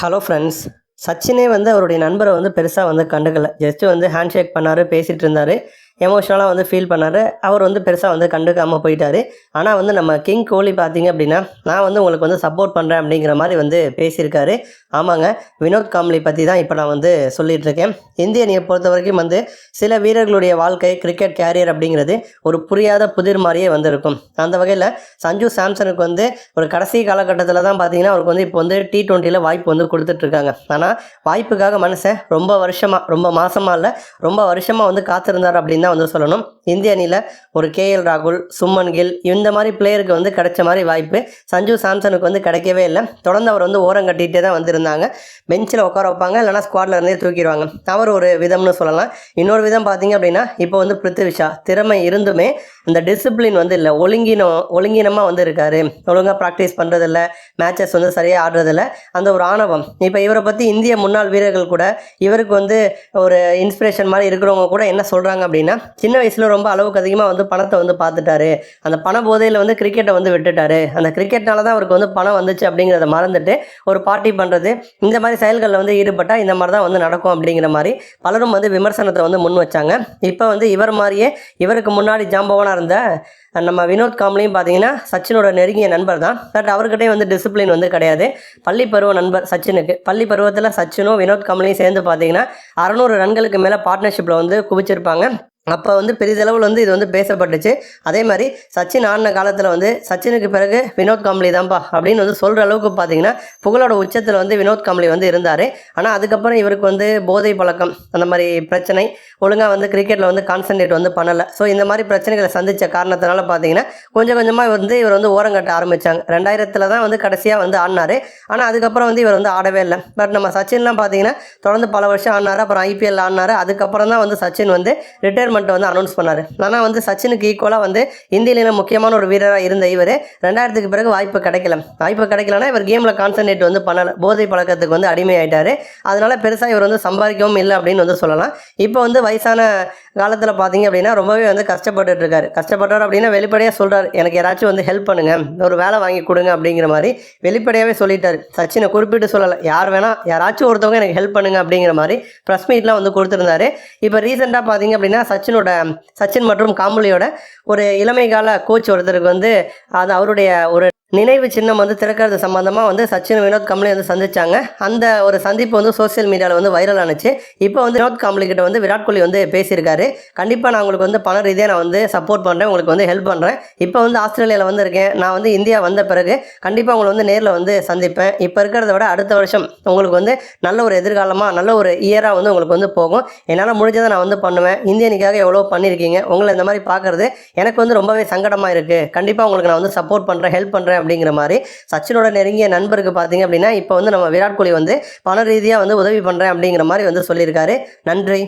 Hello friends சச்சினே வந்து அவருடைய நண்பரை வந்து பெருசாக வந்து கண்டுக்கல. ஜஸ்ட்டு வந்து ஹேண்ட் ஷேக் பண்ணார் பேசிகிட்டு இருந்தார். எமோஷ்னலாக வந்து ஃபீல் பண்ணார். அவர் வந்து பெருசாக வந்து கண்டுக்காமல் போயிட்டார். ஆனால் வந்து நம்ம கிங் கோலி பார்த்தீங்க அப்படின்னா நான் வந்து உங்களுக்கு வந்து சப்போர்ட் பண்ணுறேன் அப்படிங்கிற மாதிரி வந்து பேசியிருக்காரு. ஆமாங்க வினோத் காம்லி பற்றி தான் இப்போ நான் வந்து சொல்லிட்டு இருக்கேன். இந்திய அணியை பொறுத்த வரைக்கும் வந்து சில வீரர்களுடைய வாழ்க்கை கிரிக்கெட் கேரியர் அப்படிங்கிறது ஒரு புரியாத புதிர் மாதிரியே வந்திருக்கும். அந்த வகையில் சஞ்சு சாம்சனுக்கு வந்து ஒரு கடைசி காலகட்டத்தில் தான் பார்த்தீங்கன்னா அவருக்கு வந்து இப்போ வந்து டி டுவெண்ட்டியில் வாய்ப்பு வந்து கொடுத்துட்ருக்காங்க ஆனால் வாய்ப்புக்காக மனுஷன் ரொம்ப வருஷமாக ரொம்ப மாதமாக இல்லை ரொம்ப வருஷமாக வந்து காத்திருந்தார் அப்படின்னு தான் வந்து சொல்லணும். இந்திய அணியில் ஒரு கேஎல் ராகுல் சும்மன் கில் இந்த மாதிரி பிளேயருக்கு வந்து கிடைச்ச மாதிரி வாய்ப்பு சஞ்சு சாம்சனுக்கு வந்து கிடைக்கவே இல்லை. தொடர்ந்து அவர் வந்து ஓரம் கட்டிகிட்டே தான் வந்திருந்தாங்க. பெஞ்சில் உட்கார வைப்பாங்க இல்லைனா ஸ்குவாடில் இருந்தே தூக்கிடுவாங்க. அவர் ஒரு விதம்னு சொல்லலாம். இன்னொரு விதம் பார்த்தீங்க அப்படின்னா இப்போ வந்து பிருத்திவிஷா திறமை இருந்துமே இந்த டிசிப்ளின் வந்து இல்லை. ஒழுங்கினம் ஒழுங்கினமாக வந்து இருக்காரு. ஒழுங்காக ப்ராக்டிஸ் பண்ணுறதில்ல மேட்சஸ் வந்து சரியாக ஆடுறதில்ல. அந்த ஒரு ஆணவம். இப்போ இவரை பற்றி இந்திய முன்னாள் வீரர்கள் கூட இவருக்கு வந்து ஒரு இன்ஸ்பிரேஷன் மாதிரி இருக்கிறவங்க கூட என்ன சொல்கிறாங்க அப்படின்னா சின்ன வயசில் ரொம்ப அளவுக்கு அதிகமாக வந்து பணத்தை வந்து பார்த்துட்டாரு. அந்த பண போதையில் வந்து கிரிக்கெட்டை வந்து விட்டுட்டாரு. அந்த கிரிக்கெட்னால தான் அவருக்கு வந்து பணம் வந்துச்சு அப்படிங்கிறத மறந்துட்டு ஒரு பார்ட்டி பண்ணுறது இந்த மாதிரி செயல்களில் வந்து ஈடுபட்டால் இந்த மாதிரி தான் வந்து நடக்கும் அப்படிங்கிற மாதிரி பலரும் வந்து விமர்சனத்தை வந்து முன் வச்சாங்க. இப்போ வந்து இவர் மாதிரியே இவருக்கு முன்னாடி ஜாம்பவனாக இருந்த நம்ம வினோத் காம்லியும் பார்த்தீங்கன்னா சச்சினோட நெருங்கிய நண்பர் தான். பட் அவர்கிட்டயும் வந்து டிசிப்ளின் வந்து கிடையாது. பள்ளி பருவ நண்பர் சச்சினுக்கு. பள்ளி பருவத்தில் சச்சினும் வினோத் காம்லியும் சேர்ந்து பார்த்தீங்கன்னா அறநூறு ரன்களுக்கு மேலே பார்ட்னர்ஷிப்பில் வந்து குவிச்சிருப்பாங்க. அப்போ வந்து பெரிதளவில் வந்து இது வந்து பேசப்பட்டுச்சு. அதே மாதிரி சச்சின் ஆடின காலத்தில் வந்து சச்சினுக்கு பிறகு வினோத் காம்லி தான்ப்பா அப்படின்னு வந்து சொல்கிற அளவுக்கு பார்த்தீங்கன்னா புகழோட உச்சத்தில் வந்து வினோத் காம்லி வந்து இருந்தார். ஆனால் அதுக்கப்புறம் இவருக்கு வந்து போதை பழக்கம் அந்த மாதிரி பிரச்சனை ஒழுங்காக வந்து கிரிக்கெட்டில் வந்து கான்சன்ட்ரேட் வந்து பண்ணலை. ஸோ இந்த மாதிரி பிரச்சனைகளை சந்தித்த காரணத்தினால பார்த்தீங்கன்னா கொஞ்சம் கொஞ்சமாக வந்து இவர் வந்து ஓரங்கட்ட ஆரம்பித்தாங்க ரெண்டாயிரத்தில் தான் வந்து கடைசியாக வந்து ஆடினார். ஆனால் அதுக்கப்புறம் வந்து இவர் வந்து ஆடவே இல்லை. பட் நம்ம சச்சின்லாம் பார்த்தீங்கன்னா தொடர்ந்து பல வருஷம் ஆடினார். அப்புறம் ஐபிஎல் ஆடினார். அதுக்கப்புறம் தான் வந்து சச்சின் வந்து ரிட்டையர்மெண்ட்டை வந்து அனௌன்ஸ் பண்ணார். ஆனால் வந்து சச்சினுக்கு ஈக்குவலாக வந்து இந்தியில முக்கியமான ஒரு வீரராக இருந்த இவர். ரெண்டாயிரத்துக்கு பிறகு வாய்ப்பு கிடைக்கல. வாய்ப்பு கிடைக்கலனா இவர் கேமில் கான்சன்ட்ரேட் வந்து பண்ணலை. போதை பழக்கத்துக்கு வந்து அடிமையாயிட்டார். அதனால் பெருசாக இவர் வந்து சம்பாதிக்கவும் இல்லை அப்படின்னு வந்து சொல்லலாம். இப்போ வந்து வயசான காலத்தில் பார்த்தீங்க அப்படின்னா ரொம்பவே வந்து கஷ்டப்பட்டுட்டு இருக்காரு. கஷ்டப்பட்டார் அப்படின்னா வெளிப்படையாக சொல்கிறார் எனக்கு யாராச்சும் வந்து ஹெல்ப் பண்ணுங்க. ஒரு வேலை வாங்கி கொடுங்க அப்படிங்கிற மாதிரி வெளிப்படையாகவே சொல்லிட்டார். சச்சினை குறிப்பிட்டு சொல்லலை. யார் வேணால் யாராச்சும் ஒருத்தவங்க எனக்கு ஹெல்ப் பண்ணுங்க அப்படிங்கிற மாதிரி ப்ரெஸ் மீட்லாம் வந்து கொடுத்துருந்தாரு. இப்போ ரீசெண்டாக பார்த்தீங்க அப்படின்னா சச்சினோட சச்சின் மற்றும் காம்புலியோட ஒரு இளமை கால கோச் ஒருத்தருக்கு வந்து அது அவருடைய ஒரு நினைவு சின்னம் வந்து திறக்கிறது சம்மந்தமாக வந்து சச்சின் வினோத் காம்லி வந்து சந்திச்சாங்க. அந்த ஒரு சந்திப்பு வந்து சோஷியல் மீடியாவில் வந்து வைரல் ஆனுச்சு. இப்போ வந்து வினோத் காம்லி கிட்ட வந்து விராட் கோலி வந்து பேசியிருக்காரு. கண்டிப்பாக நான் உங்களுக்கு வந்து பண ரீதியாக நான் வந்து சப்போர்ட் பண்ணுறேன் உங்களுக்கு வந்து ஹெல்ப் பண்ணுறேன் இப்போ வந்து ஆஸ்திரேலியாவில் வந்து இருக்கேன் நான் வந்து இந்தியா வந்த பிறகு கண்டிப்பாக உங்களை வந்து நேரில் வந்து சந்திப்பேன். இப்போ இருக்கிறத விட அடுத்த வருஷம் உங்களுக்கு வந்து நல்ல ஒரு எதிர்காலமாக நல்ல ஒரு இயராக வந்து உங்களுக்கு வந்து போகும். என்னால் முடிஞ்சதை நான் வந்து பண்ணுவேன். இந்திய எவ்வளோ பண்ணியிருக்கீங்க. உங்களை இந்த மாதிரி பார்க்குறது எனக்கு வந்து ரொம்பவே சங்கடமாக இருக்குது கண்டிப்பாக உங்களுக்கு நான் வந்து சப்போர்ட் பண்ணுறேன் ஹெல்ப் பண்ணுறேன் அப்படிங்கிற மாதிரி சச்சினோட நெருங்கிய நண்பருக்கு பார்த்தீங்க அப்படின்னா இப்போ வந்து நம்ம விராட் கோலி வந்து பண ரீதியாக வந்து உதவி பண்ணுறேன் அப்படிங்கிற மாதிரி வந்து சொல்லியிருக்காரு. நன்றி.